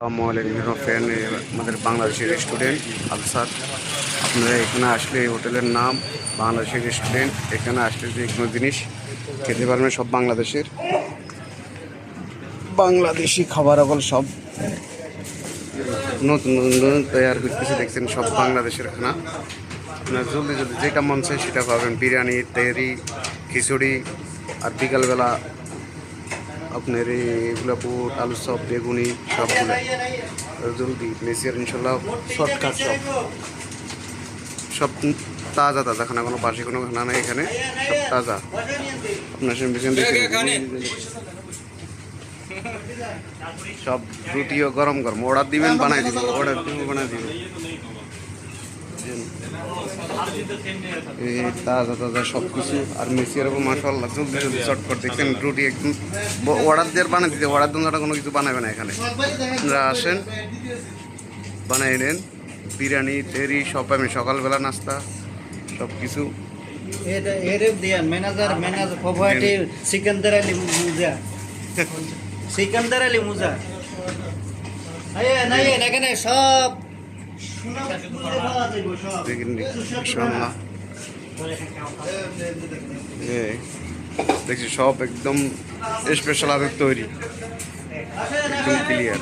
আসসালামু আলাইকুম ফ্রেন্ড আমাদের বাংলাদেশের রেস্টুরেন্ট আলসার আপনারা এখানে আসলে এই হোটেলের নাম বাংলাদেশের রেস্টুরেন্ট এখানে আসলে যে কোনো জিনিস খেতে পারবেন সব বাংলাদেশের। বাংলাদেশি খাবার অকল সব। নতুন নতুন নতুন তৈরি করতেছে দেখছেন সব বাংলাদেশের খানা। আপনার জলদি জলদি যেটা মন চায় সেটা পাবেন। বিরিয়ানি তেহরি খিচুড়ি আর বিকালবেলা আপনার এগুলো বুট আলু চপ বেগুনি সবগুলো। জলদি মেসিয়ার ইনশাল্লাহ শর্টকাট সব সব তাজা তাজা খানা কোনো বাসি কোনো খানা নেই এখানে সব তাজা। আপনার সঙ্গে পেছন সব রুটিও গরম গরম। অর্ডার দিবেন বানাই দিব অর্ডার দিব বানাই দিব। এই তাজা তাজা সব কিছু আর মেসি এরকম মাসাল্লাহ জলদি জলদি চটপট দেখছেন রুটি একদম অর্ডার দিয়ে বানাই দিতে অর্ডার দিন কোনো কিছু বানাবে না এখানে। আপনারা আসেন বানাই নেন বিরিয়ানি তেরি সব পাবেন সকালবেলা নাস্তা সব কিছু এটা এরে দিয়ান ম্যানেজার ম্যানেজার প্রোভাইডি সিকান্দার আলী মুজা। সিকান্দার আলী মুজা। এখানে সব দেখছি সব একদম স্পেশাল আবেগ তৈরি। একদম ক্লিয়ার